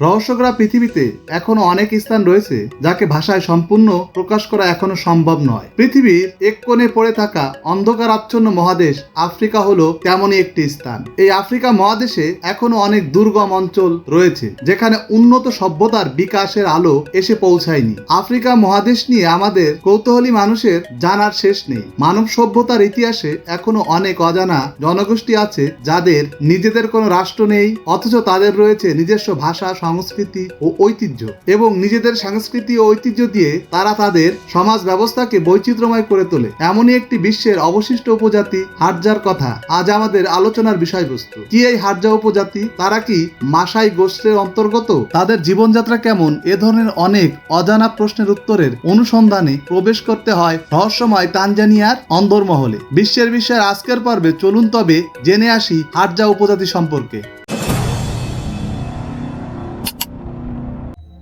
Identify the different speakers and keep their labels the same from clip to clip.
Speaker 1: রহস্যকরা পৃথিবীতে এখনও অনেক স্থান রয়েছে যাকে ভাষায় সম্পূর্ণ প্রকাশ করা এখনও সম্ভব নয়। পৃথিবীর এক কোণে পড়ে থাকা অন্ধকার আচ্ছন্ন মহাদেশ আফ্রিকা হলো তেমনই একটি স্থান। এই আফ্রিকা মহাদেশে এখনও অনেক দুর্গম অঞ্চল রয়েছে, যেখানে উন্নত সভ্যতার বিকাশের আলো এসে পৌঁছায়নি। আফ্রিকা মহাদেশ নিয়ে আমাদের কৌতূহলী মানুষের জানার শেষ নেই। মানব সভ্যতার ইতিহাসে এখনও অনেক অজানা জনগোষ্ঠী আছে যাদের নিজেদের কোনো রাষ্ট্র নেই, অথচ তাদের রয়েছে নিজস্ব ভাষা সংস্কৃতি ও ঐতিহ্য এবং নিজেদের সংস্কৃতি ও ঐতিহ্য দিয়ে তারা তাদের সমাজ ব্যবস্থাকে বৈচিত্র্যময় করে তোলে। এমনই একটি বিশ্বের অবশিষ্ট উপজাতি হারজার কথা আজ আমাদের আলোচনার বিষয়বস্তু। কি এই হারজা উপজাতি? তারা কি মাসাই গোষ্ঠীর অন্তর্গত? তাদের জীবনযাত্রা কেমন? এ ধরনের অনেক অজানা প্রশ্নের উত্তরের অনুসন্ধানে প্রবেশ করতে হয় রহস্যময় তানজানিয়ার অন্দরমহলে। বিশ্বের বিশ্বের আজকের পর্বে চলুন তবে জেনে আসি হারজা উপজাতি সম্পর্কে।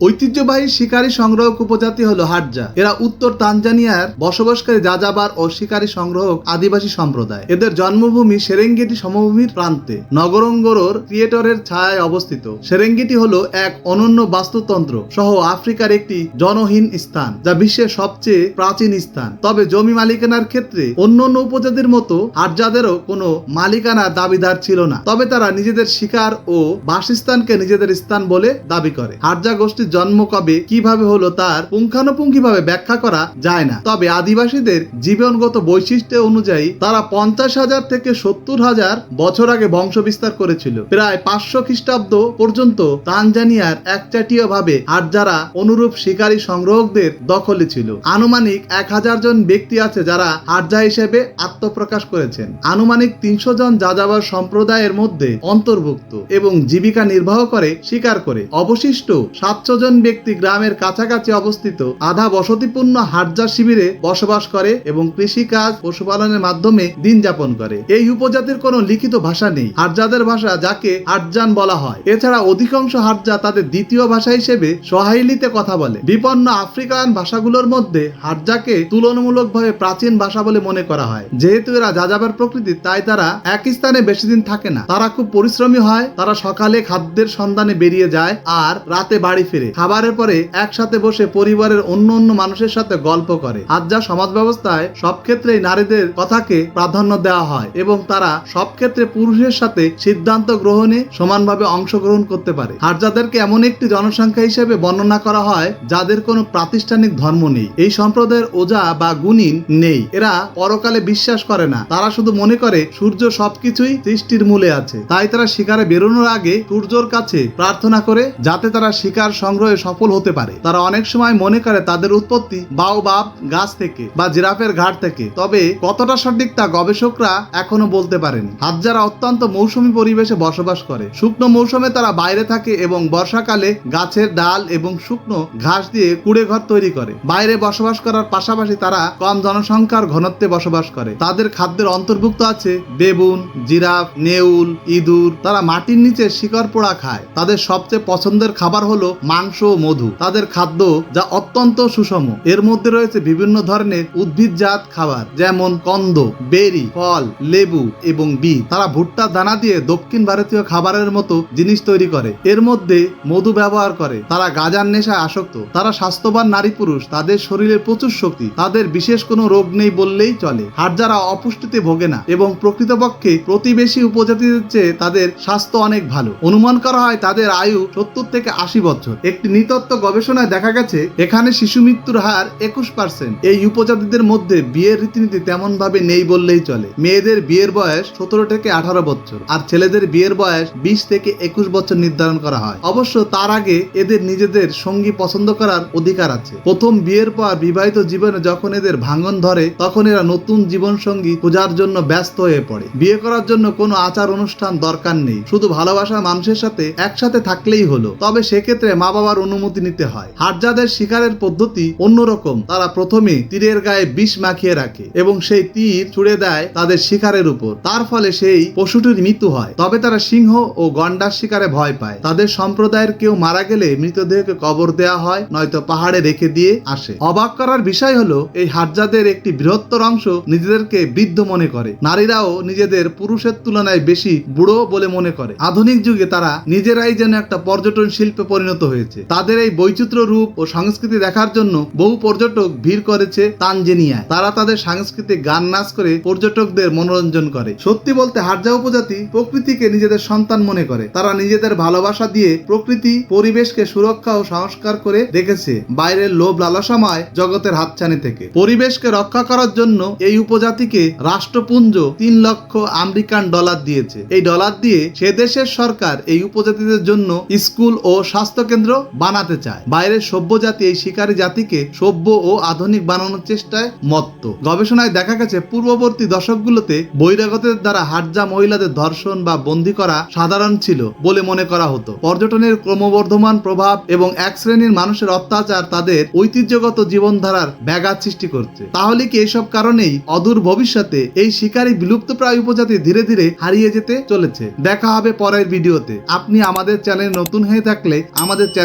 Speaker 1: ঐতিহ্যবাহী শিকারী সংগ্রহক উপজাতি হলো হাটজা। এরা উত্তর তানজানিয়ার বসবাসকারী যাযাবার ও শিকারী সংগ্রহক আদিবাসী সম্প্রদায়। এদের জন্মভূমি সেরেঙ্গেটি সমভূমির প্রান্তে। নগরঙ্গরোর ক্রিয়েটরের ছায়ায় অবস্থিত। সেরেঙ্গেটি হলো এক অনন্য বাস্তুতন্ত্র সহ আফ্রিকার একটি জনহীন স্থান, যা বিশ্বের সবচেয়ে প্রাচীন স্থান। তবে জমি মালিকানার ক্ষেত্রে অন্য অন্য উপজাতির মতো হাটজাদেরও কোনো মালিকানার দাবিদার ছিল না। তবে তারা নিজেদের শিকার ও বাসস্থানকে নিজেদের স্থান বলে দাবি করে। হাটজা গোষ্ঠীর জন্ম কবে, কীভাবে হলো তার পুঙ্খানুপুঙ্খিভাবে ব্যাখ্যা করা যায় না। তবে আদিবাসীদের জীবনগত বৈশিষ্ট্য অনুযায়ী তারা পঞ্চাশ হাজার থেকে সত্তর হাজার বছর আগে বংশ বিস্তার করেছিল। প্রায় পাঁচশো খ্রিস্টাব্দ পর্যন্ত তানজানিয়ার একচাটিয় ভাবে হাটজারা অনুরূপ শিকারী সংগ্রহকদের দখলে ছিল। আনুমানিক এক হাজার জন ব্যক্তি আছে যারা হাটজা হিসেবে আত্মপ্রকাশ করেছেন। আনুমানিক তিনশো জন যাযাবর সম্প্রদায়ের মধ্যে অন্তর্ভুক্ত এবং জীবিকা নির্বাহ করে, শিকার করে। অবশিষ্ট সাতশো জন ব্যক্তি গ্রামের কাছাকাছি অবস্থিত আধা বসতিপূর্ণ হাটজা শিবিরে বসবাস করে এবং কৃষিকাজ, পশুপালনের মাধ্যমে দিন যাপন করে। এই উপজাতির কোনো লিখিত ভাষা নেই। হাটজাদের ভাষা যাকে হাটজান বলা হয়। এছাড়া অধিকাংশ হাটজা তাদের দ্বিতীয় ভাষা হিসেবে সোহাইলিতে কথা বলে। বিপন্ন আফ্রিকান ভাষাগুলোর মধ্যে হাটজাকে তুলনামূলকভাবে প্রাচীন ভাষা বলে মনে করা হয়। যেহেতু এরা যাযাবার প্রকৃতি, তাই তারা এক স্থানে বেশি দিন থাকে না। তারা খুব পরিশ্রমী হয়, তারা সকালে খাদ্যের সন্ধানে বেরিয়ে যায় আর রাতে বাড়ি ফিরে খাবারের পরে একসাথে বসে পরিবারের অন্য অন্য মানুষের সাথে গল্প করে। আজ যা সমাজ ব্যবস্থায় সব ক্ষেত্রেই নারীদের কথাকে প্রাধান্য দেওয়া হয় এবং তারা সব ক্ষেত্রে পুরুষের সাথে সিদ্ধান্ত গ্রহণে সমানভাবে অংশগ্রহণ করতে পারে। আর যাদেরকে এমন একটি জনসংখ্যা হিসেবে বর্ণনা করা হয়, যাদের কোনো প্রাতিষ্ঠানিক ধর্ম নেই। এই সম্প্রদায়ের ওজা বা গুণিন নেই। এরা পরকালে বিশ্বাস করে না। তারা শুধু মনে করে, সূর্য সবকিছুই সৃষ্টির মূলে আছে। তাই তারা শিকারে বেরোনোর আগে সূর্যর কাছে প্রার্থনা করে, যাতে তারা শিকার সংগ্রহে সফল হতে পারে। তারা অনেক সময় মনে করে তাদের উৎপত্তি বাও বাপ, গাছ থেকে বা জিরাফের ঘাট থেকে। তবে কতটা সঠিক তা গবেষকরা এখনও বলতে পারেন। হাজারা অত্যন্ত মৌসুমী পরিবেশে বসবাস করে। শুকনো মৌসুমে তারা বাইরে থাকে এবং বর্ষাকালে গাছের ডাল এবং শুকনো ঘাস দিয়ে কুড়ে ঘর তৈরি করে। বাইরে বসবাস করার পাশাপাশি তারা কম জনসংখ্যার ঘনত্বে বসবাস করে। তাদের খাদ্যের অন্তর্ভুক্ত আছে বেবুন জিরাফ, নেউল, ইঁদুর। তারা মাটির নিচে শিকড় পোড়া খায়। তাদের সবচেয়ে পছন্দের খাবার হলো মাংস ও মধু, তাদের খাদ্য যা অত্যন্ত সুষম। এর মধ্যে রয়েছে বিভিন্ন ধরনের উদ্ভিদজাত খাবার, যেমন কন্দ, বেরি, ফল, লেবু এবং বীজ। তারা ভুট্টা, দানা দিয়ে দক্ষিণ ভারতীয় খাবারের মতো জিনিস তৈরি করে। এর মধ্যে মধু ব্যবহার করে। তারা গাজার নেশায় আসক্ত। তারা স্বাস্থ্যবান নারী পুরুষ। তাদের শরীরে প্রচুর শক্তি। তাদের বিশেষ কোনো রোগ নেই বললেই চলে। আর যারা অপুষ্টিতে ভোগে না এবং প্রকৃতপক্ষে প্রতিবেশী উপজাতিদের চেয়ে তাদের স্বাস্থ্য অনেক ভালো। অনুমান করা হয় তাদের আয়ু সত্তর থেকে আশি বছর। একটি নিতত্ত্ব গবেষণায় দেখা গেছে, এখানে শিশু মৃত্যুর হার একুশ পার্সেন্ট এই উপজাতিদের মধ্যে বিয়ের রীতিনীতি তেমন ভাবে নেই বললেই চলে। মেয়েদের বিয়ের বয়স সতেরো থেকে আঠারো বছর আর ছেলেদের বিয়ের বয়স বিশ থেকে একুশ বছর নির্ধারণ করা হয়। অবশ্য তার আগে এদের নিজেদের সঙ্গী পছন্দ করার অধিকার আছে। প্রথম বিয়ের পর বিবাহিত জীবনে যখন এদের ভাঙন ধরে, তখন এরা নতুন জীবন সঙ্গী খোঁজার জন্য ব্যস্ত হয়ে পড়ে। বিয়ে করার জন্য কোনো আচার অনুষ্ঠান দরকার নেই। শুধু ভালোবাসা মানুষের সাথে একসাথে থাকলেই হলো। তবে সেক্ষেত্রে মা বাবা পাওয়ার অনুমতি নিতে হয়। হাটজাদের শিকারের পদ্ধতি অন্যরকম। তারা প্রথমে তীরের গায়ে বিষ মাখিয়ে রাখে এবং সেই তীর ছুড়ে দেয় তাদের শিকারের উপর। তার ফলে সেই পশুটির মৃত্যু হয়। তবে তারা সিংহ ও গন্ডার শিকারে ভয় পায়। তাদের সম্প্রদায়ের কেউ মারা গেলে মৃতদেহকে কবর দেওয়া হয়, নয়তো পাহাড়ে রেখে দিয়ে আসে। অবাক করার বিষয় হলো, এই হাটজাদের একটি বৃহত্তর অংশ নিজেদেরকে বৃদ্ধ মনে করে। নারীরাও নিজেদের পুরুষের তুলনায় বেশি বুড়ো বলে মনে করে। আধুনিক যুগে তারা নিজেরাই যেন একটা পর্যটন শিল্পে পরিণত হয়েছে। তাদের এই বৈচিত্র্য রূপ ও সংস্কৃতি দেখার জন্য বহু পর্যটক ভিড় করেছে তানজেনিয়ায়। তারা তাদের সাংস্কৃতিক গান নাচ করে পর্যটকদের মনোরঞ্জন করে। সত্যি বলতে হাটজা উপজাতি প্রকৃতিকে নিজেদের সন্তান মনে করে। তারা নিজেদের ভালোবাসা দিয়ে প্রকৃতি, পরিবেশকে সুরক্ষা ও সংস্কার করে রেখেছে বাইরের লোভ লালসাময় জগতের হাতছানি থেকে। পরিবেশকে রক্ষা করার জন্য এই উপজাতিকে রাষ্ট্রপুঞ্জ তিন লক্ষ আমেরিকান ডলার দিয়েছে। এই ডলার দিয়ে সে দেশের সরকার এই উপজাতিদের জন্য স্কুল ও স্বাস্থ্য কেন্দ্র বানাতে চায়। বাইরের সভ্য জাতি এই শিকারী জাতিকে সভ্য ও আধুনিক বানানোর চেষ্টায় মত্ত। গবেষণায় দেখা গেছে, পূর্ববর্তী দশকগুলোতে বহিরাগতের দ্বারা হাটজা মহিলাদের ধর্ষণ বা বন্দী করা সাধারণ ছিল বলে মনে করা হতো। পর্যটনের ক্রমবর্ধমান প্রভাব এবং এক শ্রেণির মানুষের অত্যাচার তাদের ঐতিহ্যগত জীবনধারার ব্যাঘাত সৃষ্টি করছে। তাহলে কি এইসব কারণেই অদূর ভবিষ্যতে এই শিকারী বিলুপ্তপ্রায় উপজাতি ধীরে ধীরে হারিয়ে যেতে চলেছে? দেখা হবে পরের ভিডিওতে। আপনি আমাদের চ্যানেল নতুন হয়ে থাকলে আমাদের